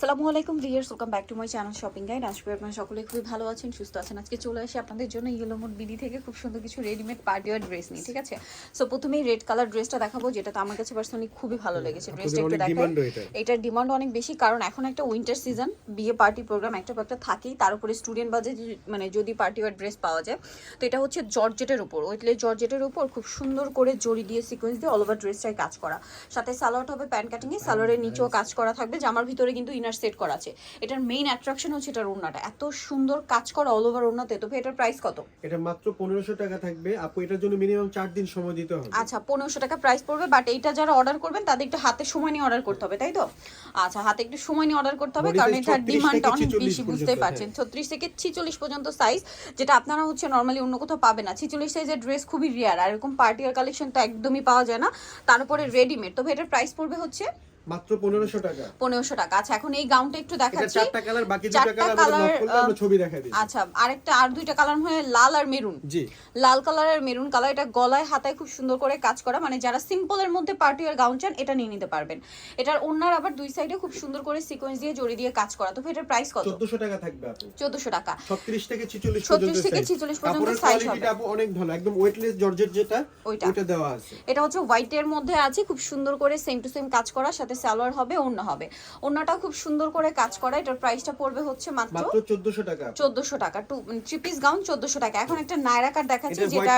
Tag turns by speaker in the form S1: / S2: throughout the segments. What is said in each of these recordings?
S1: আসসালামু আলাইকুম viewers welcome back to my channel shopping guide আজকে আপনারা সকলে খুবই ভালো আছেন সুস্থ আছেন। আজকে চলে আসি আপনাদের জন্য ইয়েলো মোড বিডি থেকে খুব সুন্দর কিছু রেডিমেড পার্টিওয়ার ড্রেস নিয়ে ঠিক আছে? সো প্রথমেই রেড কালার ড্রেসটা দেখাবো যেটা তো আমার কাছে পার্সোনালি খুবই ভালো লেগেছে ড্রেসটা একটু দেখাই
S2: এটার।
S1: ডিমান্ড অনেক বেশি কারণ এখন একটা উইন্টার সিজন বিয়ে পার্টি প্রোগ্রাম একটা একটা থাকেই তার উপরে স্টুডেন্ট বাজে মানে যদি পার্টিওয়ার ড্রেস পাওয়া যায়। তো এটা হচ্ছে জর্জেটের উপর ওইটলে জর্জেটের উপর খুব সুন্দর করে জড়ি দিয়ে সিকোয়েন্স দিয়ে অল ওভার ড্রেসটাই কাজ করা। সাথে সালোয়ারটা হবে প্যান্ট কাটিংয়ে সালোয়ারের নিচেও কাজ করা থাকবে জামার ভিতরে কিন্তু ইনার সেট করা আছে। এটার মেইন অ্যাট্রাকশন হচ্ছে এটার ওড়নাটা। এত সুন্দর কাজ করা অল ওভার ওড়নাতে। তো এটার প্রাইস কত?
S2: এটা মাত্র পনেরোশো টাকা থাকবে। আপু এটার জন্য মিনিমাম চার দিন সময় দিতে হবে।
S1: আচ্ছা পনেরোশো টাকা প্রাইস পড়বে বাট এইটা যারা অর্ডার করবেন তাদের একটু হাতে সময় নিয়ে অর্ডার করতে হবে তাই তো? আচ্ছা হাতে একটু সময় নিয়ে অর্ডার করতে হবে কারণ এটার
S2: 36
S1: ডিমান্ডটা অনেক বেশি বুঝতেই
S2: পর্যন্ত,
S1: পারছেন। ছত্রিশ থেকে ছিচল্লিশ পর্যন্ত সাইজ যেটা আপনারা হচ্ছে নর্মালি অন্য কোথাও পাবেন না। ছিচল্লিশ সাইজের ড্রেস খুবই রেয়ার আর এরকম পার্টি আর কালেকশন তো একদমই পাওয়া যায় না। তারপরে রেডিমেড তবে এটার প্রাইস পড়বে হচ্ছে
S2: মাত্র পনেরোশো টাকা।
S1: পনেরোশো টাকা। আচ্ছা এখন এই গাউনটা একটু
S2: এটা
S1: দেখাচ্ছি।
S2: চারটা কালার বাকি দুটা কালার আমরা ছবি দেখা দিই
S1: আচ্ছা আরেকটা আর দুইটা কালার হয় লাল আর মেরুন।
S2: জি।
S1: লাল কালারের মেরুন কালার এটা গলায় হাতায় খুব সুন্দর করে কাজ করা। মানে যারা সিম্পলের মধ্যে পার্টি আর গাউন চান এটা নিয়ে নিতে পারবেন। এটার ওড়নার আবার দুই সাইডে খুব সুন্দর করে সিকোয়েন্স দিয়ে জড়ি দিয়ে কাজ করা। তো এটার প্রাইস কত?
S2: চোদ্দশো টাকা থাকবে আপু।
S1: চোদ্দশো টাকা।
S2: ছত্রিশ থেকে ছিচল্লিশ
S1: 36 থেকে 46 পর্যন্ত
S2: কোয়ালিটিটা
S1: হবে।
S2: আপু অনেক ভালো। একদম ওয়েটলেস জর্জেট যেটা দেওয়া আছে।
S1: এটা হচ্ছে হোয়াইটের মধ্যে আছে খুব সুন্দর করে সেম টু সেম কাজ করা সাথে সালোয়ার হবে ওড়না হবে। ওড়নাটাও খুব সুন্দর করে কাজ করা এটার প্রাইসটা পড়বে হচ্ছে মাত্র
S2: মাত্র চোদ্দশো টাকা। আপু।
S1: চোদ্দশো টাকা। টু থ্রি পিস গাউন চোদ্দশো টাকা। এখন একটা নায়রা কাট দেখাচ্ছি যেটা।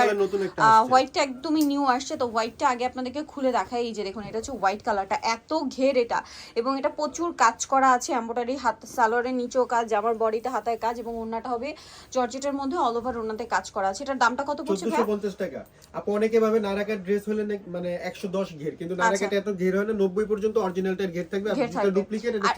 S1: হোয়াইটটা একদমই নিউ আসছে। তো হোয়াইটটা আগে আপনাদেরকে খুলে দেখাই। এই যে দেখুন এটা হচ্ছে হোয়াইট কালারটা এত ঘের এটা। এবং এটা প্রচুর কাজ করা আছে। এম্ব্রয়ডারি হাত সালোয়ারের নিচেও কাজ জামার বডিতে হাতায় কাজ এবং ওড়নাটা হবে জর্জেটের মধ্যে অল ওভার ওড়নাতে কাজ করা আছে। এটার দামটা কত পড়ছে
S2: চোদ্দশো
S1: ভাইয়া?
S2: পঞ্চাশ টাকা। আপু অনেকে ভাবে নারাকার ড্রেস হলে মানে একশো দশ ঘের কিন্তু নারাকাটা এত ঘের হয় না নব্বই পর্যন্ত অরিজিনালটার ঘের থাকবে
S1: ঘের থাকবে।
S2: ডুপ্লিকেট এটা
S1: আর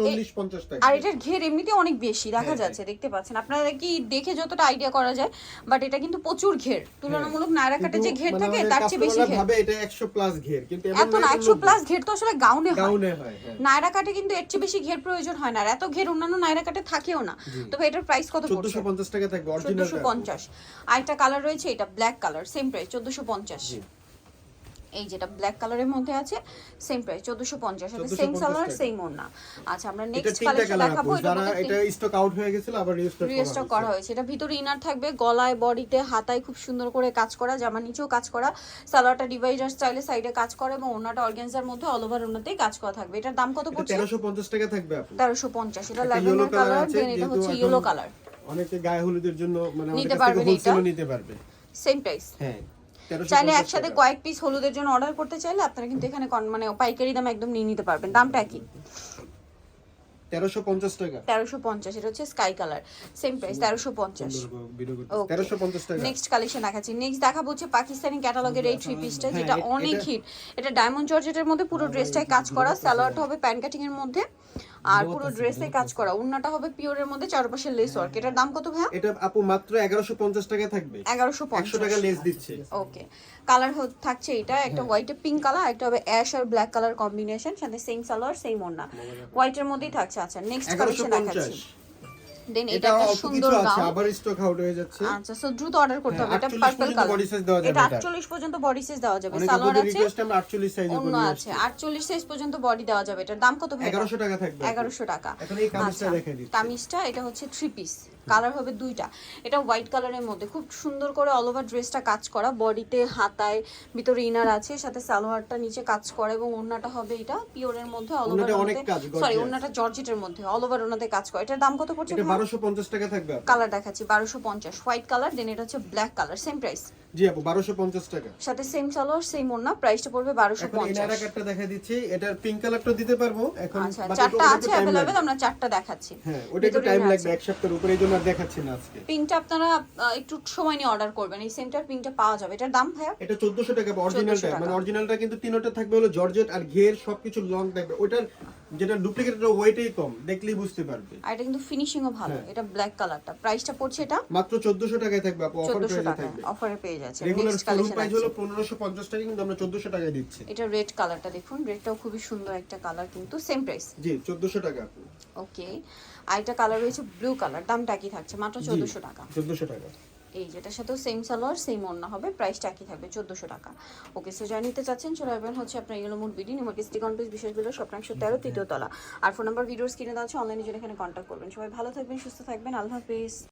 S2: টাকা
S1: আর এটার ঘের এমনিতে অনেক বেশি দেখা
S2: হ্যাঁ,
S1: যাচ্ছে দেখতে পাচ্ছেন। আপনারা কি দেখে যতটা আইডিয়া করা যায় বাট এটা কিন্তু প্রচুর ঘের। তুলনামূলক নায়রা কাটে যে ঘের
S2: মানে
S1: থাকে তার চেয়ে বেশি ঘের।
S2: ভাবে এটা 100 প্লাস ঘের কিন্তু
S1: এত
S2: না
S1: না একশো প্লাস ঘের তো আসলে গাউনে হয়।
S2: গাউনে হয় হ্যাঁ।
S1: নায়রা কাটে কিন্তু এর চেয়ে বেশি ঘের প্রয়োজন হয় না আর এত ঘের অন্যান্য নায়রা কাটে থাকেও না। তবে এটার প্রাইস কত পড়ছে?
S2: 1450 টাকা থাকবে অরিজিনাল
S1: চোদ্দশো পঞ্চাশ। আরেকটা কালার রয়েছে এটা ব্ল্যাক কালার সেম প্রাইস চোদ্দশো পঞ্চাশ। এই যেটা ব্ল্যাক কালারের মধ্যে আছে সেম প্রাইস চোদ্দশো পঞ্চাশ সেম
S2: 1450
S1: সালোয়ার সেম ওড়না। আচ্ছা আমরা নেক্সট কালেকশন
S2: কালার
S1: দেখাবো এটা
S2: এটা স্টক আউট হয়ে গেছিল আবার রিস্টক
S1: রিস্টক করা হয়েছে। এটা ভিতরে ইনার থাকবে গলায় বডিতে হাতায় খুব সুন্দর করে কাজ করা জামা নিচেও কাজ করা সালোয়ারটা ডিভাইডার স্টাইলে সাইডে কাজ করা এবং ওড়নাটা অর্গানজার মধ্যে অল ওভার ওড়নাতেই কাজ করা থাকবে। এটার দাম কত পড়ছে?
S2: 1350 টাকা থাকবে আপু।
S1: তেরোশো পঞ্চাশ এটা
S2: একটা
S1: ল্যাভেন্ডার কালার দেন এটা হচ্ছে ইয়েলো কালার
S2: অনেকে গায়ে হলুদের জন্য মানে
S1: নিতে
S2: পারবে
S1: সেম প্রাইস
S2: হ্যাঁ। 1350
S1: চাইলে একসাথে কয়েক পিস হলুদের জন্য অর্ডার করতে চাইলে আপনারা কিন্তু এখানে কন- মানে পাইকারি দাম একদম নিয়ে নিতে পারবেন। দামটা কি
S2: 1350 টাকা।
S1: তেরোশো পঞ্চাশ এটা হচ্ছে স্কাই কালার সেম প্রাইস তেরোশো পঞ্চাশ।
S2: সুন্দর ভিডিও করতে
S1: Okay.
S2: 1350 টাকা।
S1: নেক্সট কালেকশন দেখাচ্ছি। নেক্সট দেখাবো হচ্ছে পাকিস্তানি ক্যাটালগের এই থ্রি পিসটা
S2: হ্যাঁ,
S1: যেটা অনেক হিট এটা ডায়মন্ড জর্জেটের মধ্যে পুরো ড্রেসটাই কাজ করা সালোয়ারটা হবে প্যান্ট কাটিং এর মধ্যে। আর পুরো ড্রেসে কাজ করা। উন্নাটা হবে পিওরের মধ্যে চারপাশে লেস ওয়ার্ক এটার দাম কত ভাইয়া?
S2: এটা আপু মাত্র 1150 টাকা থাকবে।
S1: এগারোশো
S2: 100 টাকা লেস দিচ্ছে।
S1: ওকে। কালার থাকছে এটা একটা হোয়াইটে পিঙ্ক কালার একটা হবে অ্যাশ আর ব্ল্যাক কালার কম্বিনেশন সাথে সেম সালোয়ার সেম ওন্না হোয়াইটের মধ্যেই থাকছে। আচ্ছা নেক্সট কালেকশন দেখাচ্ছি।
S2: 1150
S1: দেন এটা একটা সুন্দর গাউন
S2: আবার স্টক আউট হয়ে যাচ্ছে।
S1: আচ্ছা সো দ্রুত অর্ডার করতে হবে।
S2: হ্যাঁ,
S1: এটা
S2: 48
S1: পার্পল কালার
S2: দেওয়া যাবে
S1: এটা
S2: এটা।
S1: 48 পর্যন্ত বডি সাইজ দেওয়া যাবে। সালোয়ার আছে?
S2: রিকোয়েস্ট আমরা 48 সাইজ করে
S1: আছে। 48 সাইজ পর্যন্ত বডি দেওয়া যাবে। এটার দাম কত ভাই
S2: 1100 টাকা থাকবে
S1: 1100 টাকা।
S2: এখন এই কামিজটা
S1: আচ্ছা,
S2: দেখাই দিচ্ছি।
S1: কামিজটা এটা হচ্ছে থ্রি পিস কালার হবে দুইটা। এটা হোয়াইট কালারের মধ্যে। খুব সুন্দর করে অল ওভার ড্রেসটা কাজ করা। বডিতে হাতায় ভিতরে ইনার আছে সাথে সালোয়ারটা নিচে কাজ করা এবং ওড়নাটা হবে এটা পিওরের মধ্যে অল ওভার সরি
S2: ওনাটা
S1: ওড়নাটা জর্জেটের মধ্যে অল ওভার ওনাতে কাজ করা। এটার দাম কত পড়ছে
S2: এটা 1250 টাকা থাকবে।
S1: কালার দেখাচ্ছি বারোশো পঞ্চাশ। হোয়াইট কালার দেন এটা হচ্ছে ব্ল্যাক কালার সেম প্রাইস
S2: জি আপু 1250 টাকা।
S1: সাথে সেম সালোয়ার সেম ওড়না প্রাইসটা পড়বে বারোশো
S2: এখন কাটটা দেখা দিচ্ছি এটার পিঙ্ক কালারটা দিতে পারব এখন
S1: আচ্ছা চারটা আছে
S2: একটু লাগবে।
S1: আমরা চারটা দেখাচ্ছি।
S2: হ্যাঁ ওটা একটু টাইম লাগবে এক সপ্তাহের উপরে এই জন্য আর দেখাচ্ছি না আজকে।
S1: পিনটা আপনারা একটু সময় নিয়ে অর্ডার করবেন। এই সেমটার পিনটা পাওয়া যাবে। এটার দাম ভাইয়া?
S2: এটা 1400 টাকা অরিজিনালটা। মানে অরিজিনালটা কিন্তু তিনটা থাকবে হলো জর্জেট আর ঘের সবকিছু লং থাকবে। ওটার যেটা ডুপ্লিকেট ওয়েটই কম দেখলেই বুঝতে পারবে।
S1: আর এটা কিন্তু ফিনিশিংও ভালো
S2: হ্যাঁ।
S1: এটা ব্ল্যাক কালারটা প্রাইসটা পড়ছে এটা?
S2: মাত্র 1400 টাকায় থাকবে আপু অফার থাকবে।
S1: অফারে পেয়ে যাচ্ছে।
S2: রেগুলার
S1: কালেকশন
S2: প্রাইস হলো 1550 টাকা কিন্তু আমরা 1400 টাকায় দিচ্ছি।
S1: এটা রেড কালারটা দেখুন রেডটাও খুবই সুন্দর একটা কালার কিন্তু সেম প্রাইস
S2: জি 1400 টাকা আপু।
S1: ওকে আর একটা কালার রয়েছে ব্লু কালার দামটা কি থাকছে মাত্র চোদ্দশো টাকা।
S2: 1400 টাকা।
S1: এই যেটার সাথেও সেম সালোয়ার সেম অন্য হবে প্রাইসটা একই থাকবে চোদ্দোশো টাকা। ওকে সো যা নিতে চাচ্ছেন চলে আসবেন হচ্ছে আপনার ইয়েলো মুড বিডি নিমার কিস্তি কন্ট্রিজ বিশেষ বিলো সপ্তাংশ তেরো তৃতীয় তলা। আর ফোন নাম্বার ভিডিওর স্ক্রিনে দেওয়া আছে অনলাইনে জন্য এখানে কন্ট্যাক্ট করবেন। সবাই ভালো থাকবেন সুস্থ থাকবেন আল্লাহ হাফিজ।